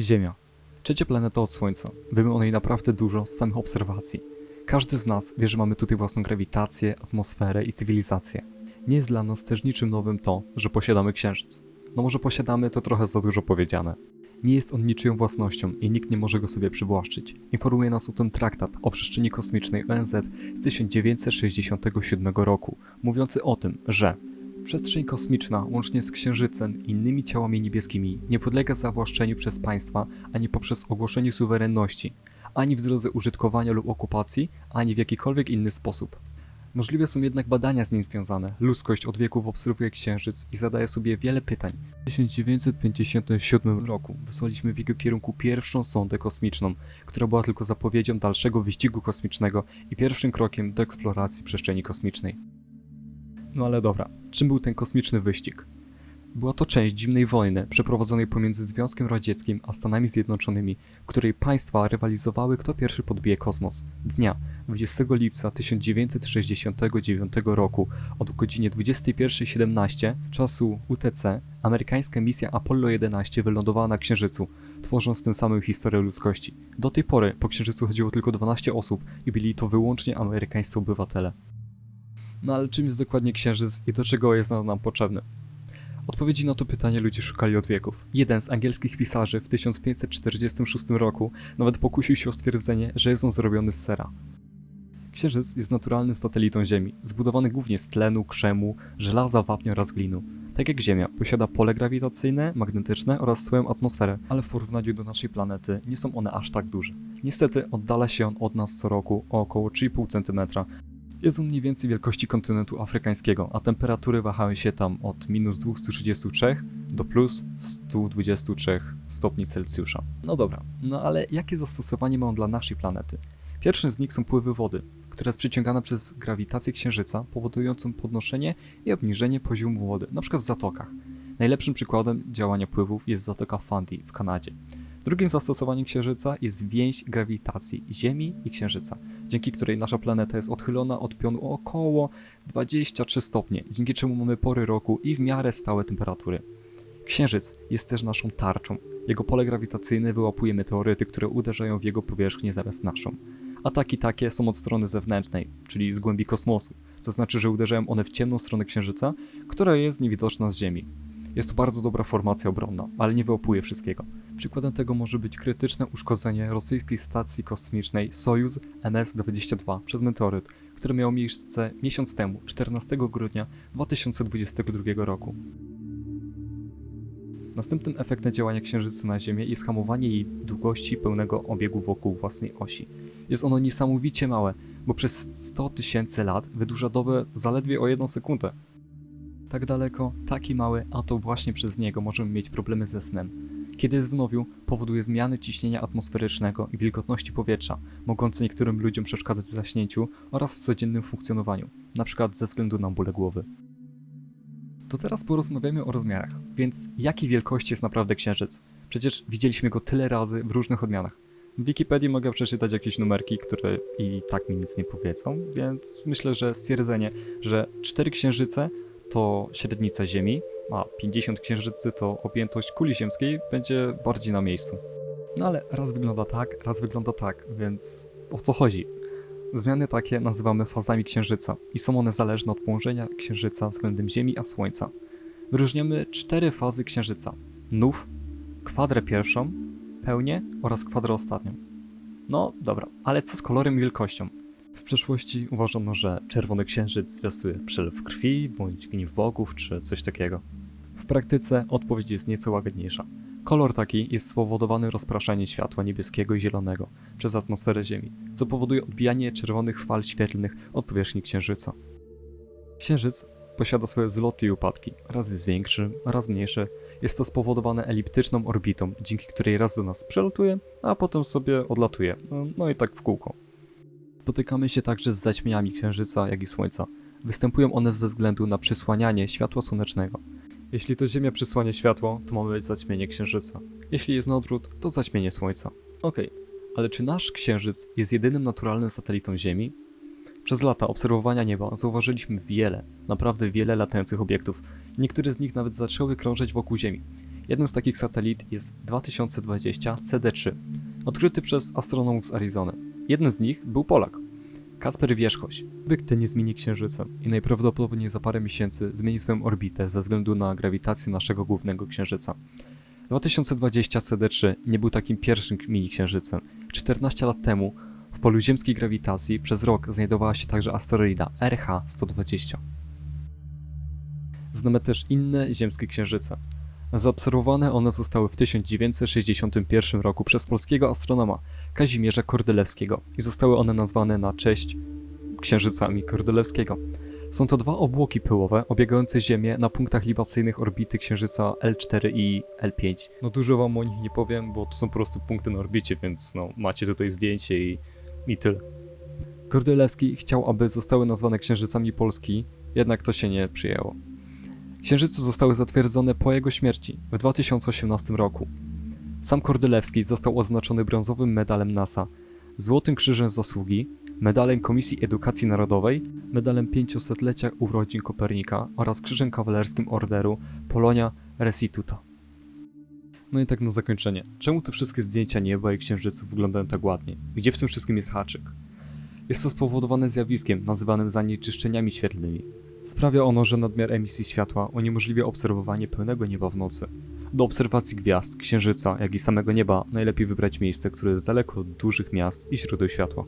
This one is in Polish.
Ziemia. Trzecia planeta od Słońca. Wiemy o niej naprawdę dużo z samych obserwacji. Każdy z nas wie, że mamy tutaj własną grawitację, atmosferę i cywilizację. Nie jest dla nas też niczym nowym to, że posiadamy Księżyc. No może posiadamy to trochę za dużo powiedziane. Nie jest on niczyją własnością i nikt nie może go sobie przywłaszczyć. Informuje nas o tym traktat o przestrzeni kosmicznej ONZ z 1967 roku, mówiący o tym, że Przestrzeń kosmiczna, łącznie z Księżycem i innymi ciałami niebieskimi, nie podlega zawłaszczeniu przez państwa ani poprzez ogłoszenie suwerenności, ani w drodze użytkowania lub okupacji, ani w jakikolwiek inny sposób. Możliwe są jednak badania z nim związane. Ludzkość od wieków obserwuje Księżyc i zadaje sobie wiele pytań. W 1957 roku wysłaliśmy w jego kierunku pierwszą sondę kosmiczną, która była tylko zapowiedzią dalszego wyścigu kosmicznego i pierwszym krokiem do eksploracji przestrzeni kosmicznej. No ale dobra, czym był ten kosmiczny wyścig? Była to część zimnej wojny przeprowadzonej pomiędzy Związkiem Radzieckim a Stanami Zjednoczonymi, której państwa rywalizowały kto pierwszy podbije kosmos. Dnia 20 lipca 1969 roku od godzinie 21.17 czasu UTC amerykańska misja Apollo 11 wylądowała na Księżycu, tworząc tym samym historię ludzkości. Do tej pory po Księżycu chodziło tylko 12 osób i byli to wyłącznie amerykańscy obywatele. No ale czym jest dokładnie Księżyc i do czego jest on nam potrzebny? Odpowiedzi na to pytanie ludzie szukali od wieków. Jeden z angielskich pisarzy w 1546 roku nawet pokusił się o stwierdzenie, że jest on zrobiony z sera. Księżyc jest naturalnym satelitą Ziemi, zbudowany głównie z tlenu, krzemu, żelaza, wapnia oraz glinu. Tak jak Ziemia, posiada pole grawitacyjne, magnetyczne oraz swoją atmosferę, ale w porównaniu do naszej planety nie są one aż tak duże. Niestety oddala się on od nas co roku o około 3,5 cm, jest on mniej więcej wielkości kontynentu afrykańskiego, a temperatury wahają się tam od minus 233 do plus 123 stopni Celsjusza. No dobra, no ale jakie zastosowanie ma on dla naszej planety? Pierwszym z nich są pływy wody, która jest przyciągana przez grawitację Księżyca, powodującą podnoszenie i obniżenie poziomu wody, np. w zatokach. Najlepszym przykładem działania pływów jest Zatoka Fundy w Kanadzie. Drugim zastosowaniem Księżyca jest więź grawitacji Ziemi i Księżyca, dzięki której nasza planeta jest odchylona od pionu o około 23 stopnie, dzięki czemu mamy pory roku i w miarę stałe temperatury. Księżyc jest też naszą tarczą. Jego pole grawitacyjne wyłapuje meteoryty, które uderzają w jego powierzchnię zamiast naszą. Ataki takie są od strony zewnętrznej, czyli z głębi kosmosu, co znaczy, że uderzają one w ciemną stronę Księżyca, która jest niewidoczna z Ziemi. Jest to bardzo dobra formacja obronna, ale nie wyłapuje wszystkiego. Przykładem tego może być krytyczne uszkodzenie rosyjskiej stacji kosmicznej Sojuz MS-22 przez meteoryt, które miało miejsce miesiąc temu, 14 grudnia 2022 roku. Następnym efektem działania Księżyca na Ziemię jest hamowanie jej długości pełnego obiegu wokół własnej osi. Jest ono niesamowicie małe, bo przez 100 tysięcy lat wydłuża dobę zaledwie o jedną sekundę. Tak daleko, taki mały, a to właśnie przez niego możemy mieć problemy ze snem. Kiedy jest w nowiu, powoduje zmiany ciśnienia atmosferycznego i wilgotności powietrza, mogące niektórym ludziom przeszkadzać w zaśnięciu oraz w codziennym funkcjonowaniu, np. ze względu na bóle głowy. To teraz porozmawiamy o rozmiarach. Więc jakiej wielkości jest naprawdę Księżyc? Przecież widzieliśmy go tyle razy w różnych odmianach. W Wikipedii mogę przeczytać jakieś numerki, które i tak mi nic nie powiedzą, więc myślę, że stwierdzenie, że cztery księżyce to średnica Ziemi, a 50 księżycy to objętość kuli ziemskiej, będzie bardziej na miejscu. No ale raz wygląda tak, raz wygląda tak, więc o co chodzi? Zmiany takie nazywamy fazami Księżyca i są one zależne od położenia Księżyca względem Ziemi a Słońca. Wyróżniamy cztery fazy Księżyca. Nów, kwadrę pierwszą, pełnię oraz kwadrę ostatnią. No dobra, ale co z kolorem i wielkością? W przeszłości uważano, że czerwony księżyc zwiastuje przelew krwi, bądź gniew bogów, czy coś takiego. W praktyce odpowiedź jest nieco łagodniejsza. Kolor taki jest spowodowany rozpraszaniem światła niebieskiego i zielonego przez atmosferę Ziemi, co powoduje odbijanie czerwonych fal świetlnych od powierzchni Księżyca. Księżyc posiada swoje zloty i upadki. Raz jest większy, raz mniejszy. Jest to spowodowane eliptyczną orbitą, dzięki której raz do nas przelatuje, a potem sobie odlatuje. No, i tak w kółko. Spotykamy się także z zaćmieniami Księżyca, jak i Słońca. Występują one ze względu na przysłanianie światła słonecznego. Jeśli to Ziemia przysłania światło, to mamy zaćmienie Księżyca. Jeśli jest na odwrót, to zaćmienie Słońca. Okej, ale czy nasz Księżyc jest jedynym naturalnym satelitą Ziemi? Przez lata obserwowania nieba zauważyliśmy wiele, naprawdę wiele latających obiektów. Niektóre z nich nawet zaczęły krążyć wokół Ziemi. Jednym z takich satelit jest 2020 CD3, odkryty przez astronomów z Arizony. Jeden z nich był Polak, Kasper Wierzchoś. Byk ten nie zmieni Księżyca i najprawdopodobniej za parę miesięcy zmieni swoją orbitę ze względu na grawitację naszego głównego Księżyca. 2020 CD3 nie był takim pierwszym mini-księżycem. 14 lat temu w polu ziemskiej grawitacji przez rok znajdowała się także asteroida RH-120. Znamy też inne ziemskie księżyce. Zaobserwowane one zostały w 1961 roku przez polskiego astronoma Kazimierza Kordylewskiego i zostały one nazwane na cześć księżycami Kordylewskiego. Są to dwa obłoki pyłowe obiegające Ziemię na punktach libacyjnych orbity księżyca L4 i L5. No dużo wam o nich nie powiem, bo to są po prostu punkty na orbicie, więc no macie tutaj zdjęcie i, i tyle. Kordylewski chciał, aby zostały nazwane księżycami Polski, jednak to się nie przyjęło. Księżyce zostały zatwierdzone po jego śmierci w 2018 roku. Sam Kordylewski został oznaczony brązowym medalem NASA, Złotym Krzyżem Zasługi, medalem Komisji Edukacji Narodowej, medalem 500-lecia urodzin Kopernika oraz Krzyżem Kawalerskim Orderu Polonia Restituta. No i tak na zakończenie. Czemu te wszystkie zdjęcia nieba i księżyców wyglądają tak ładnie? Gdzie w tym wszystkim jest haczyk? Jest to spowodowane zjawiskiem nazywanym zanieczyszczeniami świetlnymi. Sprawia ono, że nadmiar emisji światła uniemożliwia obserwowanie pełnego nieba w nocy. Do obserwacji gwiazd, księżyca, jak i samego nieba najlepiej wybrać miejsce, które jest daleko od dużych miast i źródeł światła.